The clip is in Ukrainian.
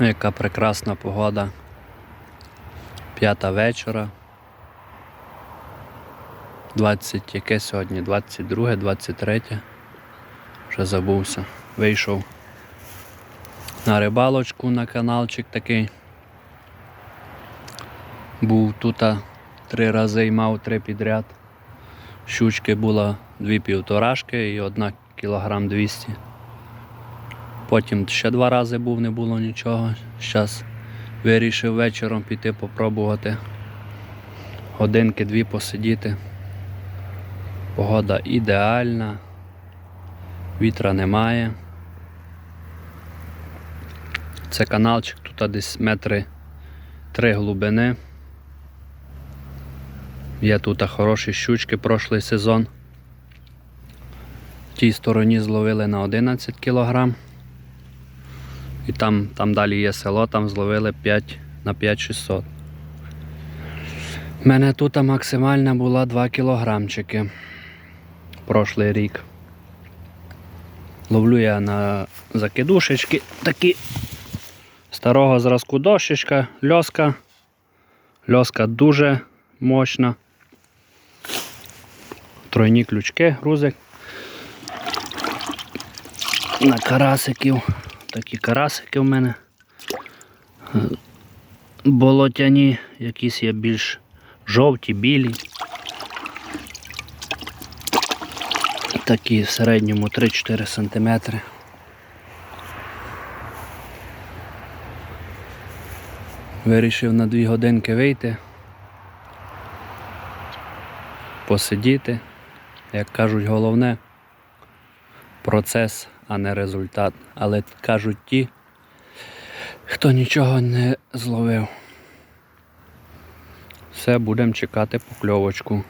Ну, яка прекрасна погода. П'ята вечора. 20, яке сьогодні? 22, 23. Вже забувся. Вийшов на рибалочку на каналчик такий. Був тут три рази і мав три підряд. Щучки було дві півторашки і одна кілограм 200. Потім ще два рази був, не було нічого. Зараз вирішив вечором піти попробувати. Годинки дві посидіти. Погода ідеальна, вітра немає. Це каналчик, тут десь метри три глибини. Є тут хороші щучки прошлий сезон. В тій стороні зловили на 11 кілограм. І там, там далі є село, там зловили 5 на 5600. У мене тут максимальна була 2 кілограмчики. Прошлий рік. Ловлю я на закидушечки такі старого зразку дощечка, льоска. Льоска дуже мощна. Тройні ключки, грузик. На карасиків. Такі карасики в мене. Болотяні, якісь є більш жовті, білі. Такі в середньому 3-4 см. Вирішив на 2 годинки вийти, посидіти. Як кажуть, головне процес, а не результат. Але кажуть ті, хто нічого не зловив. Все, будемо чекати покльовочку.